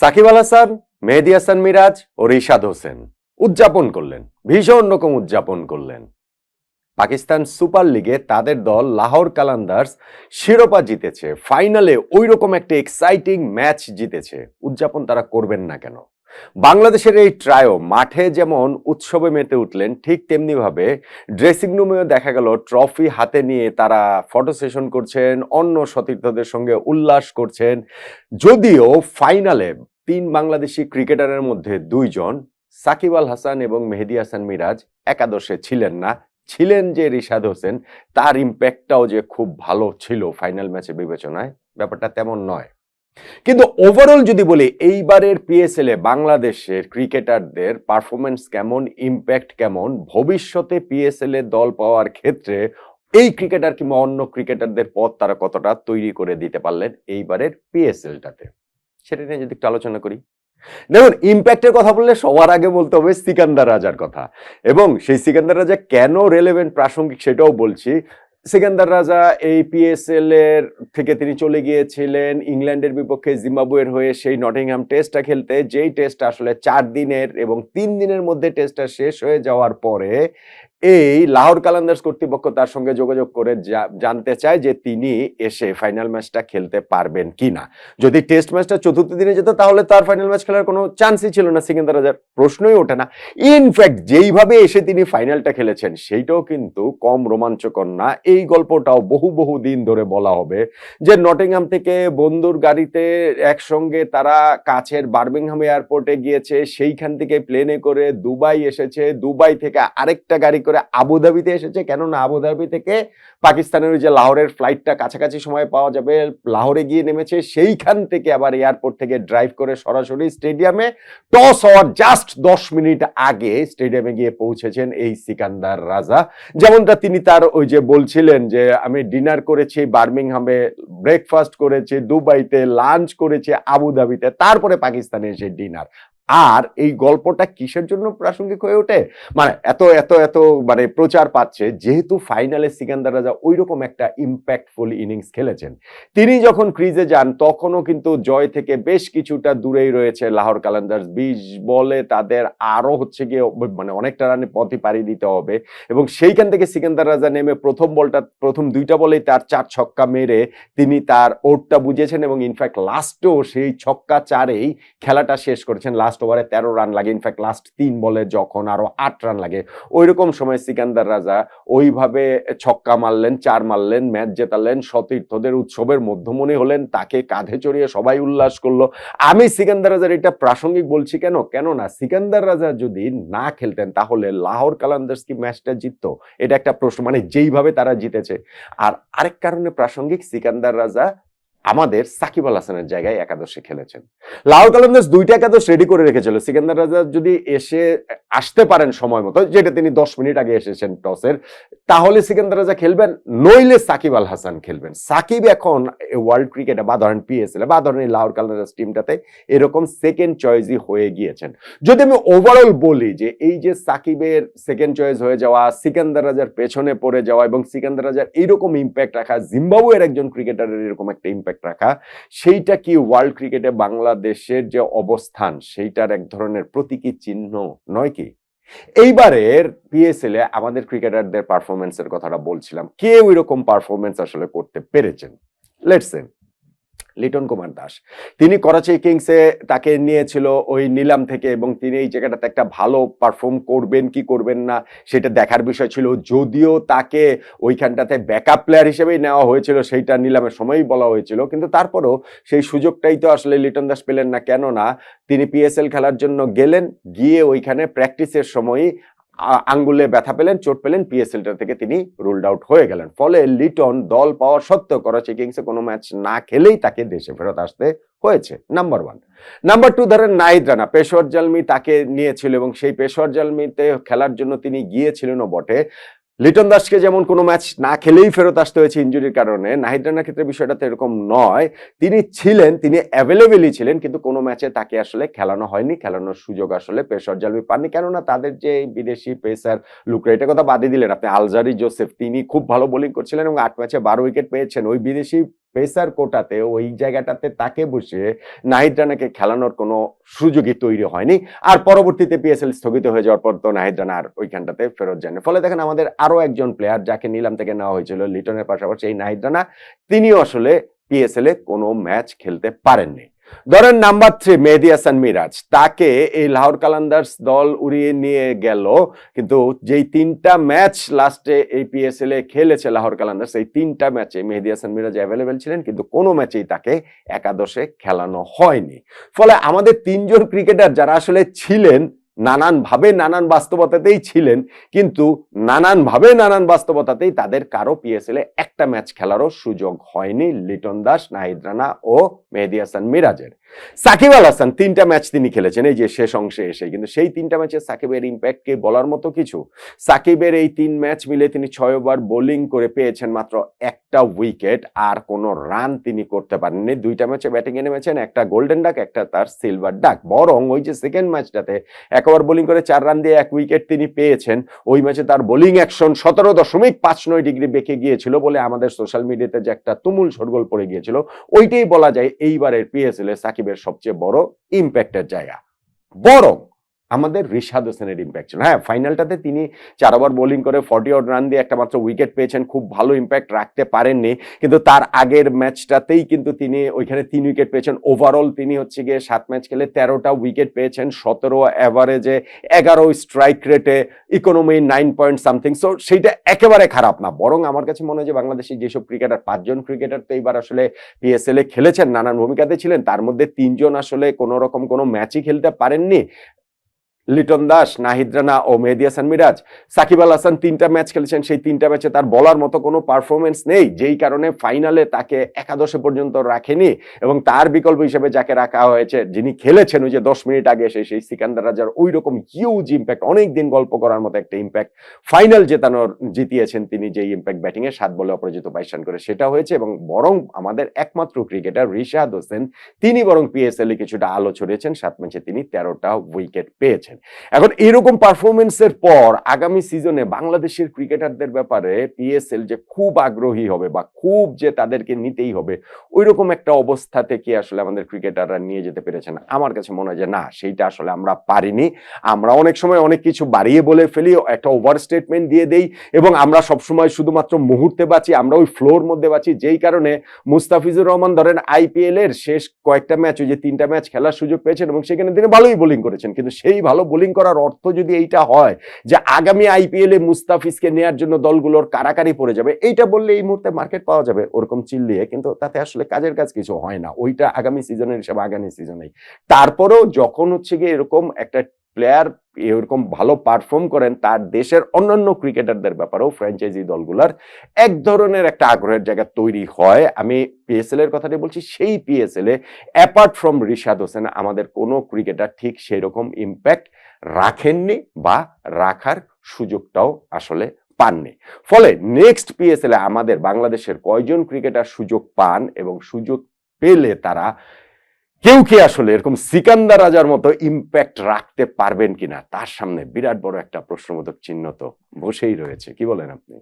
সাকিব আল হাসান, মেহেদি হাসান মিরাজ ও রিশাদ হোসেন উদযাপন করলেন, ভীষণ রকম উদযাপন করলেন। পাকিস্তান সুপার লিগে তাদের দল লাহোর কালান্দার্স শিরোপা জিতেছে, ফাইনালে ওই রকম একটা এক্সাইটিং ম্যাচ জিতেছে। উদযাপন তারা করবেন না কেন? বাংলাদেশের এই ট্রায়ো মাঠে যেমন উৎসবে মেতে উঠলেন, ঠিক তেমনি ভাবে ড্রেসিং রুমেও দেখা গেল ট্রফি হাতে নিয়ে তারা ফটো সেশন করছেন, অন্য সতীর্থদের সঙ্গে উল্লাস করছেন। যদিও ফাইনালে তিন বাংলাদেশি ক্রিকেটারের মধ্যে দুইজন, সাকিব আল হাসান এবং মেহেদি হাসান মিরাজ একাদশে ছিলেন না। ছিলেন যে রিশাদ হোসেন, তার ইম্প্যাক্টটাও যে খুব ভালো ছিল ফাইনাল ম্যাচে বিবেচনায়, ব্যাপারটা তেমন নয়। কিন্তু ওভারঅল যদি বলি, এইবারের পিএসএল এ বাংলাদেশের ক্রিকেটারদের পারফরমেন্স কেমন ইম্প্যাক্ট কেমন, ভবিষ্যতে পিএসএল এ দল পাওয়ার ক্ষেত্রে এই ক্রিকেটার কিংবা অন্য ক্রিকেটারদের পথ তারা কতটা তৈরি করে দিতে পারলেন এইবারের পিএসএলটাতে সেটা নিয়ে যদি একটু আলোচনা করি। দেখুন ইম্প্যাক্টের কথা বললে সবার আগে বলতে হবে সিকান্দার রাজার কথা। এবং সেই সিকান্দার রাজা কেন রেলেভেন্ট প্রাসঙ্গিক সেটাও বলছি। সিকান্দার রাজা এই পিএসএল এর থেকে তিনি চলে গিয়েছিলেন। ইংল্যান্ডের বিপক্ষে জিম্বাবুয়ের হয়ে সেই নটিংহাম টেস্টটা খেলতে। যেই টেস্ট আসলে চার দিনের এবং তিন দিনের মধ্যে টেস্টটা শেষ হয়ে যাওয়ার পরে এই লাহোর কালান্দার্স কর্তৃপক্ষ তার সঙ্গে যোগাযোগ করে জানতে চায় যে তিনি এসে ফাইনাল ম্যাচটা খেলতে পারবেন কিনা। যদি টেস্ট ম্যাচটা চতুর্থ দিনে যেত, তাহলে তার ফাইনাল ম্যাচ খেলার কোনো চান্সই ছিল না, সিকান্দার রাজার প্রশ্নই ওঠে না। ইনফ্যাক্ট যেইভাবে এসে তিনি ফাইনালটা খেলেছেন, সেইটাও কিন্তু কম রোমাঞ্চকর না। এই গল্পটাও বহু বহু দিন ধরে বলা হবে যে নটিংহাম থেকে বন্ধুর গাড়িতে একসঙ্গে তারা কাছের বার্মিংহাম এয়ারপোর্টে গিয়েছে, সেইখান থেকে প্লেনে করে দুবাই এসেছে। দুবাই থেকে আরেকটা গাড়ি করে আবুধাবিতে এসেছে। কেননা আবুধাবি থেকে পাকিস্তানের যে লাহোরের ফ্লাইটটা কাছাকাছি সময় পাওয়া যাবে, লাহোরে গিয়ে নেমেছে, সেইখান থেকে আবার এয়ারপোর্ট থেকে ড্রাইভ করে সরাসরি স্টেডিয়ামে টস হওয়ার জাস্ট দশ মিনিট আগে স্টেডিয়ামে গিয়ে পৌঁছেছেন এই সিকান্দার রাজা। যেমনটা তিনি তার ওই যে বলছিলেন যে, আমি ডিনার করেছি, বার্মিংহামে ব্রেকফাস্ট করেছি, দুবাইতে লাঞ্চ করেছি, আবুধাবিতে, তারপরে পাকিস্তানে এসে ডিনার আর এই গল্পটা কিসের জন্য প্রাসঙ্গিক হয়ে ওঠে? মানে এত এত এত মানে প্রচার পাচ্ছে, যেহেতু ফাইনালে সিকান্দার রাজা ওই রকম একটা ইম্প্যাক্টফুল ইনিংস খেলেছেন। তিনি যখন ক্রিজে যান, তখনও কিন্তু জয় থেকে বেশ কিছুটা দূরেই রয়েছে লাহোর কালান্দার্স। বিশ বলে তাদের আরও হচ্ছে গিয়ে মানে অনেকটা রানে পথই পাড়ি দিতে হবে এবং সেইখান থেকে সিকান্দার রাজা নেমে প্রথম বলটা, প্রথম দুইটা বলেই তার চার ছক্কা মেরে তিনি তার ওটটা বুঝেছেন এবং ইনফ্যাক্ট লাস্টেও সেই ছক্কা চারেই খেলাটা শেষ করেছেন। লাস্ট ওভারে তেরো রান লাগে। ইনফ্যাক্ট লাস্ট তিন বলে যখন আরও আট রান লাগে। ওই রকম সময় সিকান্দার রাজা ওইভাবে ছক্কা মারলেন, চার মারলেন, ম্যাচ জেতালেন, সতীর্থদের উৎসবের মধ্যমণি হলেন, তাকে কাঁধে চড়িয়ে সবাই উল্লাস করল। আমি সিকান্দার রাজার এটা প্রাসঙ্গিক বলছি কেন? কেননা সিকান্দার রাজা যদি না খেলতেন, তাহলে লাহোর কালান্দার্স কি ম্যাচটা জিততো। এটা একটা প্রশ্ন মানে যেইভাবে তারা জিতেছে। আর আরেক কারণে প্রাসঙ্গিক সিকান্দার রাজা আমাদের সাকিব আল হাসানের জায়গায় একাদশে খেলেছেন। লাহোর কালান্দার্স দুইটা একাদশ রেডি করে রেখেছিল। সিকান্দার রাজা যদি এসে আসতে পারেন সময় মতো, যেটা তিনি দশ মিনিট আগে এসেছেন টসের, তাহলে সিকান্দার রাজা খেলবেন, নইলে সাকিব আল হাসান খেলবেন। সাকিব এখন ওয়ার্ল্ড ক্রিকেটে বা ধরেন পিএসএল বা ধরেন এই লাহোর কালান্দার্স টিমটাতে এরকম সেকেন্ড চয়েসই হয়ে গিয়েছেন। যদি আমি ওভারঅল বলি যে এই যে সাকিবের সেকেন্ড চয়েস হয়ে যাওয়া, সিকান্দার রাজার পেছনে পড়ে যাওয়া এবং সিকান্দার রাজার এইরকম ইম্প্যাক্ট রাখা, জিম্বাবুয়ের একজন ক্রিকেটারের এরকম একটা ইম্প্যাক্ট রাখা। সেইটা কি ওয়ার্ল্ড ক্রিকেটে বাংলাদেশের যে অবস্থান, সেইটার এক ধরনের প্রতীকী চিহ্ন নয় কি? এইবারের পিএসএল এ আমাদের ক্রিকেটারদের পারফরমেন্সের কথাটা বলছিলাম। কে ওই রকম পারফরমেন্স আসলে করতে পেরেছেন? লেটস লিটন কুমার দাস। তিনি করাচি কিংসে তাকে নিয়েছিল ওই নিলাম থেকে এবং তিনি এই জায়গাটাতে একটা ভালো পারফর্ম করবেন কি করবেন না সেটা দেখার বিষয় ছিল। যদিও তাকে ওইখানটাতে ব্যাকআপ প্লেয়ার হিসেবেই নেওয়া হয়েছিল, সেইটা নিলামের সময়ই বলা হয়েছিল। কিন্তু তারপরও সেই সুযোগটাই তো আসলে লিটন দাস পেলেন না। কেননা তিনি পিএসএল খেলার জন্য গেলেন, গিয়ে ওইখানে প্র্যাকটিসের সময়ই আঙ্গুলে ব্যথা পেলেন, চোট পেলেন পিএসএলটা থেকে তিনি রুলড আউট হয়ে গেলেন। ফলে লিটন দল পাওয়া সত্ত্বেও করাচি কিংসে কোনো ম্যাচ না খেলেই তাকে দেশে ফেরত আসতে হয়েছে। নাম্বার ওয়ান নাম্বার টু ধরেন নাহিদ রানা। পেশোয়ার জালমি তাকে নিয়েছিল এবং সেই পেশোয়ার জালমিতে খেলার জন্য তিনি গিয়েছিলেনও বটে। লিটন দাসকে যেমন কোনো ম্যাচ না খেলেই ফেরত আসতে হয়েছে ইঞ্জুরির কারণে, নাহিদ রানার ক্ষেত্রে বিষয়টা তো এরকম নয়। তিনি ছিলেন, তিনি অ্যাভেলেবেলই ছিলেন, কিন্তু কোনো ম্যাচে তাকে আসলে খেলানো হয়নি, খেলানোর সুযোগ আসলে পেশর জালমি পাননি। কেননা তাদের যে বিদেশি পেসার লুকরা, এটা কথা বাদই দিলেন আপনি। আলজারি, জোসেফ, তিনি খুব ভালো বোলিং করছিলেন এবং আট ম্যাচে বারো উইকেট পেয়েছেন। ওই বিদেশি পেসার কোটাতে ওই জায়গাটাতে তাকে বসে নাহিদ রানাকে খেলানোর কোনো সুযোগই তৈরি হয়নি। আর পরবর্তীতে পিএসএল স্থগিত হয়ে যাওয়ার পর তো নাহিদ রানা আর ওইখানটাতে ফেরত যায়নি। ফলে দেখেন আমাদের আরও একজন প্লেয়ার যাকে নিলাম থেকে নেওয়া হয়েছিল লিটনের পাশাপাশি এই নাহিদ রানা, তিনিও আসলে পিএসএল এ কোনো ম্যাচ খেলতে পারেননি। ধরেন নাম্বার থ্রি মেহেদি হাসান মিরাজ তাকে এই লাহোর কালান্দার্স দল উড়িয়ে নিয়ে গেল, কিন্তু যেই তিনটা ম্যাচ লাস্টে এই পিএসএল এ খেলেছে লাহোর কালান্দার্স এই তিনটা ম্যাচে মেহেদি হাসান মিরাজ অ্যাভেলেবেল ছিলেন, কিন্তু কোনো ম্যাচেই তাকে একাদশে খেলানো হয়নি। ফলে আমাদের তিনজন ক্রিকেটার যারা আসলে ছিলেন নানান ভাবে নানান বাস্তবতাতেই ছিলেন, কিন্তু নানান ভাবে নানান বাস্তবতাতেই তাদের কারও পিএসএল একটা ম্যাচ খেলারও সুযোগ হয়নি লিটন দাস, নাহিদ রানা ও মেহেদি হাসান মিরাজের। সাকিব আল হাসান তিনটা ম্যাচ তিনি খেলেছেন, এই যে শেষ অংশে এসে কিন্তু সেই তিনটা ম্যাচে সাকিবের ইম্প্যাক্টকে বলার মতো কিছু? সাকিবের এই তিন ম্যাচ মিলে তিনি ছয় ওভার বোলিং করে পেয়েছেন মাত্র একটা উইকেট, আর কোনো রান তিনি করতে পারেননি। দুইটা ম্যাচে ব্যাটিং এ নেমেছেন একটা গোল্ডেন ডাক, একটা তার সিলভার ডাক। বরং ওই যে সেকেন্ড ম্যাচটাতে এক ওভার বোলিং করে চার রান দিয়ে এক উইকেট তিনি পেয়েছেন। ওই ম্যাচে তার বোলিং অ্যাকশন সতেরো দশমিক পাঁচ নয় ডিগ্রি বেঁকে গিয়েছিল বলে আমাদের সোশ্যাল মিডিয়াতে যে একটা তুমুল সরগোল পড়ে গিয়েছিল, ওইটাই বলা যায় এইবারের পিএসএল এ সাকিবের সবচেয়ে বড় ইম্প্যাক্টের জায়গা। বরং আমাদের রিশাদ হোসেনের ইম্প্যাক্ট ছিল। হ্যাঁ ফাইনালটাতে তিনি চার ওভার বোলিং করে ফর্টি আউট রান দিয়ে একটা মাত্র উইকেট পেয়েছেন, খুব ভালো ইম্প্যাক্ট রাখতে পারেননি। কিন্তু তার আগের ম্যাচটাতেই কিন্তু তিনি ওইখানে তিন উইকেট পেয়েছেন। ওভারঅল তিনি হচ্ছে গিয়ে সাত ম্যাচ খেলে তেরোটা উইকেট পেয়েছেন, সতেরো অ্যাভারেজে এগারো স্ট্রাইক রেটে economy nine point something so সেইটা একেবারে খারাপ না। বরং আমার কাছে মনে হয় যে বাংলাদেশের যেসব ক্রিকেটার পাঁচজন ক্রিকেটার তো এইবার আসলে পিএসএল এ খেলেছেন, নানান ভূমিকাতে ছিলেন, তার মধ্যে তিনজন আসলে কোনো রকম কোনো ম্যাচই খেলতে পারেননি। লিটন দাস, নাহিদ রানা ও মেহেদি হাসান মিরাজ। সাকিব আল হাসান তিনটা ম্যাচ খেলেছেন, সেই তিনটা ম্যাচে তার বলার মতো কোনো পারফরমেন্স নেই, যেই কারণে ফাইনালে তাকে একাদশে পর্যন্ত রাখেনি এবং তার বিকল্প হিসেবে যাকে রাখা হয়েছে, যিনি খেলেছেন ওই যে দশ মিনিট আগে এসে সেই সিকান্দার রাজার ওই রকম হিউজ ইম্প্যাক্ট অনেক দিন গল্প করার মতো একটা ইম্প্যাক্ট ফাইনাল জেতানোর জিতিয়েছেন তিনি যেই ইম্প্যাক্ট ব্যাটিংয়ে সাত বলে অপরাজিত বাইশ রান করে। সেটা হয়েছে এবং বরং আমাদের একমাত্র ক্রিকেটার রিশাদ হোসেন, তিনি বরং পিএসএল এ কিছুটা আলো ছড়িয়েছেন, সাত ম্যাচে তিনি তেরোটা উইকেট পেয়েছেন। এখন এরকম পারফরমেন্সের পর আগামী সিজনে বাংলাদেশের ক্রিকেটারদের ব্যাপারে পিএসএল যে খুব আগ্রহী হবে বা খুব যে তাদেরকে নিতেই হবে ওই রকম একটা অবস্থা থেকে আসলে আমাদের ক্রিকেটাররা নিয়ে যেতে পেরেছেন। আমার কাছে মনে হয় যে না, সেইটা আসলে আমরা পারিনি। আমরা অনেক সময় অনেক কিছু বাড়িয়ে বলে ফেলি, একটা ওভার স্টেটমেন্ট দিয়ে দেই এবং আমরা সবসময় শুধুমাত্র মুহূর্তে বাঁচি, আমরা ওই ফ্লোর মধ্যে বাঁচি। যেই কারণে মুস্তাফিজুর রহমান ধরেন আইপিএল এর শেষ কয়েকটা ম্যাচ ওই যে তিনটা ম্যাচ খেলার সুযোগ পেয়েছেন এবং সেখানে তিনি ভালোই বোলিং করেছেন। কিন্তু সেই ভালো বোলিং করার অর্থ যদি এইটা হয় যে আগামী আইপিএল মুস্তাফিজকে নেয়ার জন্য দলগুলোর কারাকারি পড়ে যাবে, এইটা বললে এই মুহূর্তে মার্কেট পাওয়া যাবে ওরকম চিল্লিয়ে, কিন্তু তাতে আসলে কাজের কাজ কিছু হয় না। ওইটা আগামী সিজনের হিসাবে, আগামী সিজনেই তারপরেও যখন হচ্ছে গিয়ে এরকম একটা প্লেয়ার এরকম ভালো পারফর্ম করেন, তার দেশের অন্যান্য ক্রিকেটারদের ব্যাপারেও ফ্র্যাঞ্চাইজি দলগুলার এক ধরনের একটা আগ্রহের জায়গা তৈরি হয়। আমি পিএসএল এর কথাটি বলছি, সেই পিএসএল এ অ্যাপার্ট ফ্রম রিশাদ হোসেন, আমাদের কোনো ক্রিকেটার ঠিক সেই রকম ইম্প্যাক্ট রাখেননি বা রাখার সুযোগটাও আসলে পাননি। ফলে নেক্সট পিএসএল এ আমাদের বাংলাদেশের কয়জন ক্রিকেটার সুযোগ পান এবং সুযোগ পেলে তারা কেউ কে আসলে এরকম সিকান্দার রাজার মতো ইম্প্যাক্ট রাখতে পারবেন কিনা? তার সামনে বিরাট বড় একটা প্রশ্নবোধক চিহ্ন তো বসেই রয়েছে। কি বলেন আপনি?